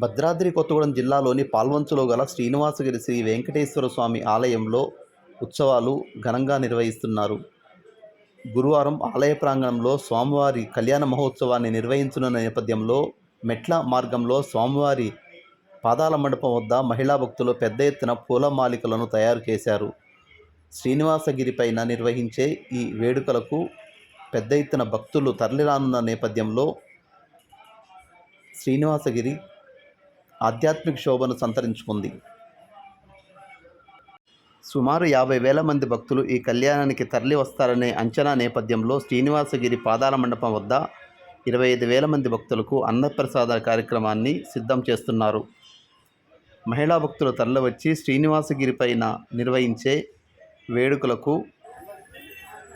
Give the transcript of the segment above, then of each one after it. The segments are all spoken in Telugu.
భద్రాద్రి కొత్తగూడెం జిల్లాలోని పాల్వంచులో గల శ్రీనివాసగిరి శ్రీ వెంకటేశ్వర స్వామి ఆలయంలో ఉత్సవాలు ఘనంగా నిర్వహిస్తున్నారు. గురువారం ఆలయ ప్రాంగణంలో స్వామివారి కళ్యాణ మహోత్సవాన్ని నిర్వహించనున్న నేపథ్యంలో మెట్ల మార్గంలో స్వామివారి పాదాల మండపం వద్ద మహిళా భక్తులు పెద్ద ఎత్తున పూలమాలికలను తయారు చేశారు. శ్రీనివాసగిరిపైన నిర్వహించే ఈ వేడుకలకు పెద్ద ఎత్తున భక్తులు తరలిరానున్న నేపథ్యంలో శ్రీనివాసగిరి ఆధ్యాత్మిక శోభను సంతరించుకుంది. సుమారు యాభై వేల మంది భక్తులు ఈ కళ్యాణానికి తరలి వస్తారనే అంచనా నేపథ్యంలో శ్రీనివాసగిరి పాదాల మండపం వద్ద ఇరవై ఐదు వేల మంది భక్తులకు అన్నప్రసాద కార్యక్రమాన్ని సిద్ధం చేస్తున్నారు. మహిళా భక్తులు తరలివచ్చి శ్రీనివాసగిరి పైన నిర్వహించే వేడుకలకు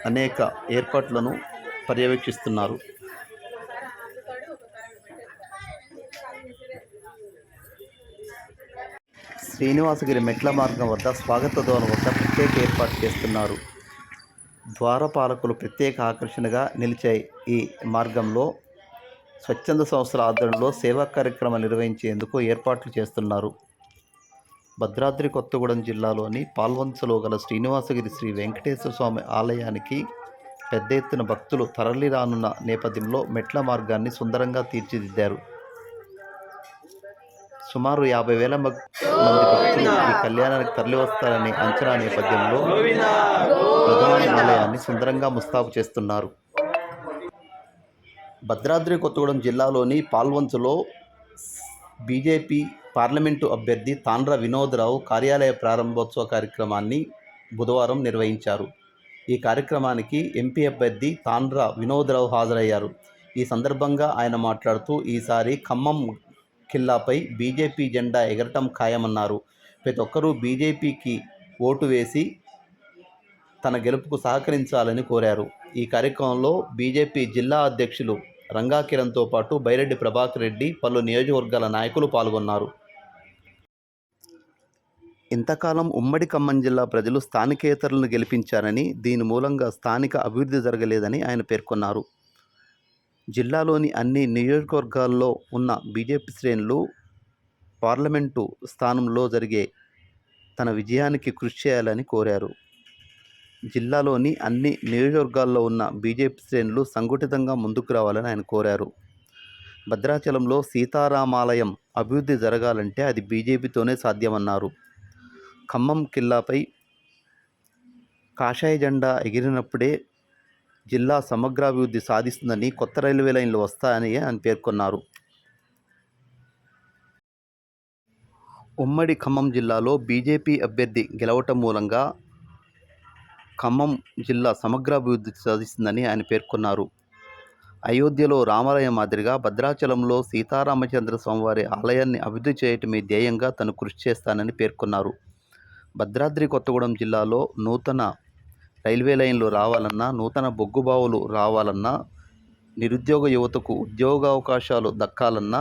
అనేక ఏర్పాట్లను పర్యవేక్షిస్తున్నారు. శ్రీనివాసగిరి మెట్ల మార్గం వద్ద స్వాగత ద్వారం వద్ద ప్రత్యేక ఏర్పాటు చేస్తున్నారు. ద్వారపాలకులు ప్రత్యేక ఆకర్షణగా నిలిచే ఈ మార్గంలో. స్వచ్ఛంద సంస్థల ఆధ్వర్యంలో సేవా కార్యక్రమాలు నిర్వహించేందుకు ఏర్పాట్లు చేస్తున్నారు. భద్రాద్రి కొత్తగూడెం జిల్లాలోని పాల్వంచలో గల శ్రీనివాసగిరి శ్రీ వెంకటేశ్వర స్వామి ఆలయానికి పెద్ద ఎత్తున భక్తులు తరలిరానున్న నేపథ్యంలో మెట్ల మార్గాన్ని సుందరంగా తీర్చిదిద్దారు. సుమారు యాభై వేల మంది భక్తులు ఈ కళ్యాణానికి తరలివస్తారనే అంచనా నేపథ్యంలో ప్రధాన ఆలయాన్ని సుందరంగా ముస్తాబు చేస్తున్నారు. భద్రాద్రి కొత్తగూడెం జిల్లాలోని పాల్వంచులో బీజేపీ పార్లమెంటు అభ్యర్థి తాండ్ర వినోద్రావు కార్యాలయ ప్రారంభోత్సవ కార్యక్రమాన్ని బుధవారం నిర్వహించారు. ఈ కార్యక్రమానికి ఎంపీ అభ్యర్థి తాండ్ర వినోద్రావు హాజరయ్యారు. ఈ సందర్భంగా ఆయన మాట్లాడుతూ ఈసారి ఖమ్మం ఖిల్లాపై బీజేపీ జెండా ఎగరటం ఖాయమన్నారు. ప్రతి ఒక్కరూ బీజేపీకి ఓటు వేసి తన గెలుపుకు సహకరించాలని కోరారు. ఈ కార్యక్రమంలో బీజేపీ జిల్లా అధ్యక్షులు రంగా కిరణ్తో పాటు బైరెడ్డి ప్రభాకర్ రెడ్డి పలు నియోజకవర్గాల నాయకులు పాల్గొన్నారు. ఇంతకాలం ఉమ్మడి ఖమ్మం జిల్లా ప్రజలు స్థానికేతరులను గెలిపించారని దీని మూలంగా స్థానిక అభివృద్ధి జరగలేదని ఆయన పేర్కొన్నారు. జిల్లాలోని అన్ని నియోజకవర్గాల్లో ఉన్న బీజేపీ శ్రేణులు పార్లమెంటు స్థానంలో జరిగే తన విజయానికి కృషి చేయాలని కోరారు. జిల్లాలోని అన్ని నియోజకవర్గాల్లో ఉన్న బీజేపీ శ్రేణులు సంఘటితంగా ముందుకు రావాలని ఆయన కోరారు. భద్రాచలంలో సీతారామాలయం అభివృద్ధి జరగాలంటే అది బీజేపీతోనే సాధ్యమన్నారు. ఖమ్మం కిల్లాపై కాషాయ జెండా ఎగిరినప్పుడే జిల్లా సమగ్రాభివృద్ధి సాధిస్తుందని కొత్త రైల్వే లైన్లు వస్తాయని ఆయన పేర్కొన్నారు. ఉమ్మడి ఖమ్మం జిల్లాలో బీజేపీ అభ్యర్థి గెలవటం మూలంగా ఖమ్మం జిల్లా సమగ్రాభివృద్ధి సాధిస్తుందని ఆయన పేర్కొన్నారు. అయోధ్యలో రామాలయం మాదిరిగా భద్రాచలంలో సీతారామచంద్ర స్వామివారి ఆలయాన్ని అభివృద్ధి చేయటమే ధ్యేయంగా తను కృషి చేస్తానని పేర్కొన్నారు. భద్రాద్రి కొత్తగూడెం జిల్లాలో నూతన రైల్వే లైన్లు రావాలన్నా నూతన బొగ్గుబావులు రావాలన్నా నిరుద్యోగ యువతకు ఉద్యోగావకాశాలు దక్కాలన్నా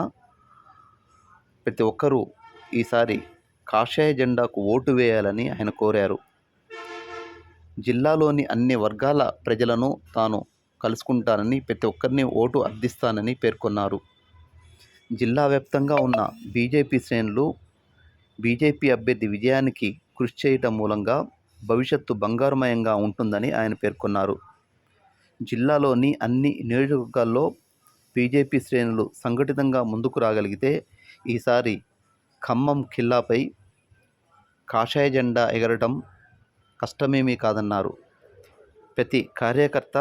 ప్రతి ఒక్కరూ ఈసారి కాషాయ జెండాకు ఓటు వేయాలని ఆయన కోరారు. జిల్లాలోని అన్ని వర్గాల ప్రజలను తాను కలుసుకుంటానని ప్రతి ఒక్కరిని ఓటు అర్థిస్తానని పేర్కొన్నారు. జిల్లా వ్యాప్తంగా ఉన్న బీజేపీ శ్రేణులు బీజేపీ అభ్యర్థి విజయానికి కృషి చేయటం మూలంగా భవిష్యత్తు బంగారుమయంగా ఉంటుందని ఆయన పేర్కొన్నారు. జిల్లాలోని అన్ని నియోజకవర్గాల్లో బీజేపీ శ్రేణులు సంఘటితంగా ముందుకు రాగలిగితే ఈసారి ఖమ్మం ఖిల్లాపై కాషాయ జెండా ఎగరటం కష్టమేమీ కాదన్నారు. ప్రతి కార్యకర్త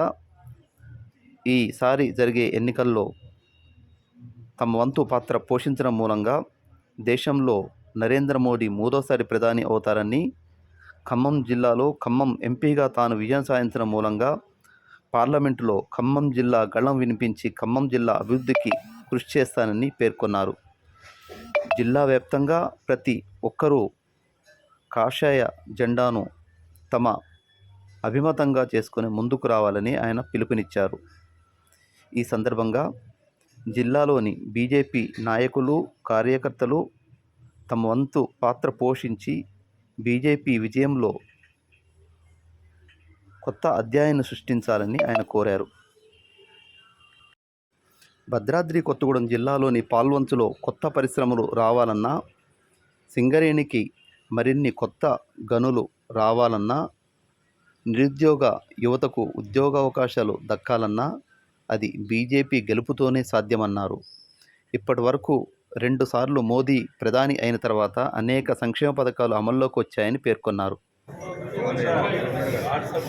ఈసారి జరిగే ఎన్నికల్లో తమ వంతు పాత్ర పోషించడం మూలంగా దేశంలో నరేంద్ర మోడీ మూడోసారి ప్రధాని అవుతారని ఖమ్మం జిల్లాలో ఖమ్మం ఎంపీగా తాను విజయం సాధించడం మూలంగా పార్లమెంటులో ఖమ్మం జిల్లా గళం వినిపించి ఖమ్మం జిల్లా అభివృద్ధికి కృషి చేస్తానని పేర్కొన్నారు. జిల్లా వ్యాప్తంగా ప్రతి ఒక్కరూ కాషాయ జెండాను తమ అభిమతంగా చేసుకుని ముందుకు రావాలని ఆయన పిలుపునిచ్చారు. ఈ సందర్భంగా జిల్లాలోని బీజేపీ నాయకులు కార్యకర్తలు తమ వంతు పాత్ర పోషించి బీజేపీ విజయంలో కొత్త అధ్యాయాన్ని సృష్టించాలని ఆయన కోరారు. భద్రాద్రి కొత్తగూడెం జిల్లాలోని పాల్వంచులో కొత్త పరిశ్రమలు రావాలన్నా సింగరేణికి మరిన్ని కొత్త గనులు రావాలన్నా నిరుద్యోగ యువతకు ఉద్యోగావకాశాలు దక్కాలన్నా అది బీజేపీ గెలుపుతోనే సాధ్యమన్నారు. ఇప్పటి వరకు రెండుసార్లు మోదీ ప్రధాని అయిన తర్వాత అనేక సంక్షేమ పథకాలు అమల్లోకి వచ్చాయని పేర్కొన్నారు. వాట్సాప్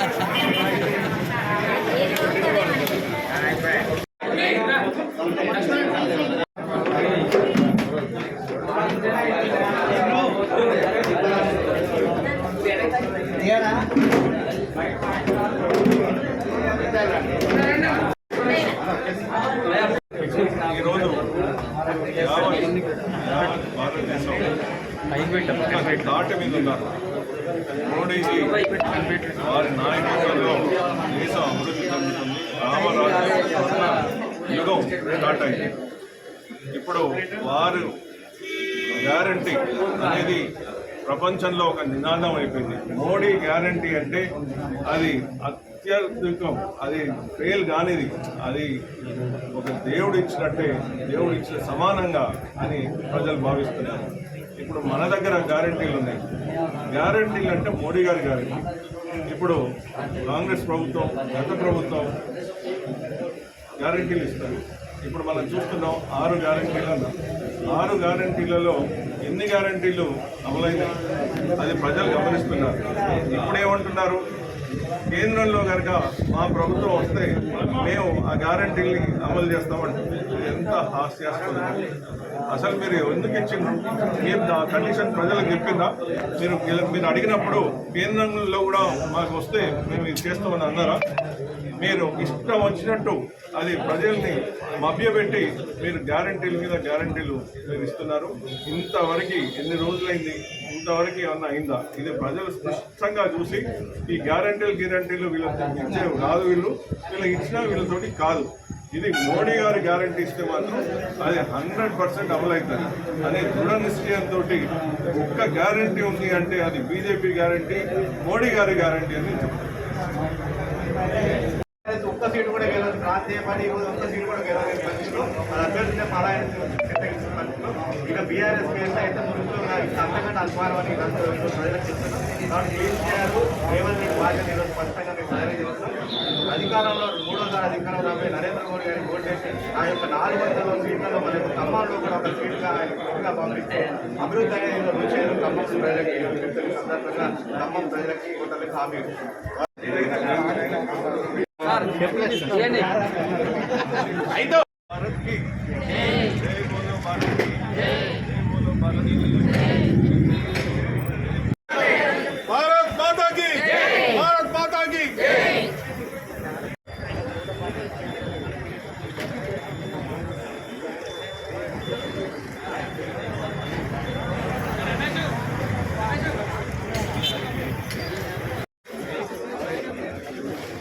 ఈరోజు భారతదేశం ఒక మీద ఉన్నారు మోడీజీ వారి నాయకత్వంలో దేశం అభివృద్ధి చెందుతుంది రామరాజ్యం యుగం స్టార్ట్ అయింది ఇప్పుడు వారు గ్యారంటీ అనేది ప్రపంచంలో ఒక నినాదం అయిపోయింది. మోడీ గ్యారంటీ అంటే అది అత్యధికం అది ఫెయిల్ కానిది. అది ఒక దేవుడు ఇచ్చినట్టే దేవుడు ఇచ్చిన సమానంగా అని ప్రజలు భావిస్తున్నారు. ఇప్పుడు మన దగ్గర గ్యారంటీలు ఉన్నాయి. గ్యారంటీలు అంటే మోడీ గారి గ్యారంటీ. ఇప్పుడు కాంగ్రెస్ ప్రభుత్వం గత ప్రభుత్వం గ్యారంటీలు ఇస్తారు. ఇప్పుడు మనం చూస్తున్నాం ఆరు గ్యారంటీలు అన్నారు. ఆరు గ్యారంటీలలో ఎన్ని గ్యారంటీలు అమలైనాయి? అది ప్రజలు గమనిస్తున్నారు. ఇప్పుడేమంటున్నారు? కేంద్రంలో కనుక మా ప్రభుత్వం వస్తే మేము ఆ గ్యారంటీని అమలు చేస్తామంటే. ఎంత హాస్యాస్పదం. అసలు మీరు ఎందుకు ఇచ్చిండ్రు? మీరు ఆ కండిషన్ ప్రజలకు చెప్పిందా మీరు మీరు అడిగినప్పుడు కేంద్రంలో కూడా మాకు వస్తే మేము ఇది చేస్తామని అన్నారా? మీరు ఇష్టం వచ్చినట్టు అది ప్రజల్ని మభ్యపెట్టి మీరు గ్యారంటీల మీద గ్యారంటీలు మీరు ఇస్తున్నారు. ఇంతవరకు ఎన్ని రోజులైంది? ఇంతవరకు ఏమన్నా అయిందా? ఇది ప్రజలు స్పష్టంగా చూసి ఈ గ్యారంటీలు గ్యారంటీలు వీళ్ళతో ఇచ్చే కాదు వీళ్ళు. వీళ్ళకి ఇచ్చినా వీళ్ళతోటి కాదు. ఇది మోడీ గారి గ్యారంటీ ఇస్తే మాత్రం అది హండ్రెడ్ పర్సెంట్ అమలవుతుంది. అనే దృఢ నిశ్చయంతో ఒక్క గ్యారంటీ ఉంది అంటే అది బీజేపీ గ్యారంటీ మోడీ గారి గ్యారంటీ అని చెప్తాను ఒక్క సీటు కూడా గెలవదు ప్రాంతీయ పార్టీ ఒక్క సీటు కూడా గెలవలేదు పరిస్థితిలో అది అభ్యర్థించే పలాయన చెత్తగిస్తున్న పరిస్థితిలో ఇక బీఆర్ఎస్ కేసులో అయితే ముందు అంతకంటే అల్పారం అని ప్రజలకు చెప్తున్నాం. కాబట్టి ఏం చేయాలి రేవంత్ రెడ్డి బాధ్యత ఈరోజు స్పష్టంగా మేము తయారు చేస్తున్నాం అధికారంలో మూడోసారి అధికారం రాబోయే నరేంద్ర మోడీ గారికి ఓటేసి ఆ యొక్క నాలుగు వందల సీట్లలో మన యొక్క ఖమ్మాల్లో కూడా ఒక సీట్గా ఆయన పంపిస్తే అభివృద్ధి అనేది విషయాలు ఖమ్మం ప్రజలకి ఈ సందర్భంగా ఖమ్మం ప్రజలకి ఓటర్లకు హామీ ఇస్తున్నాం.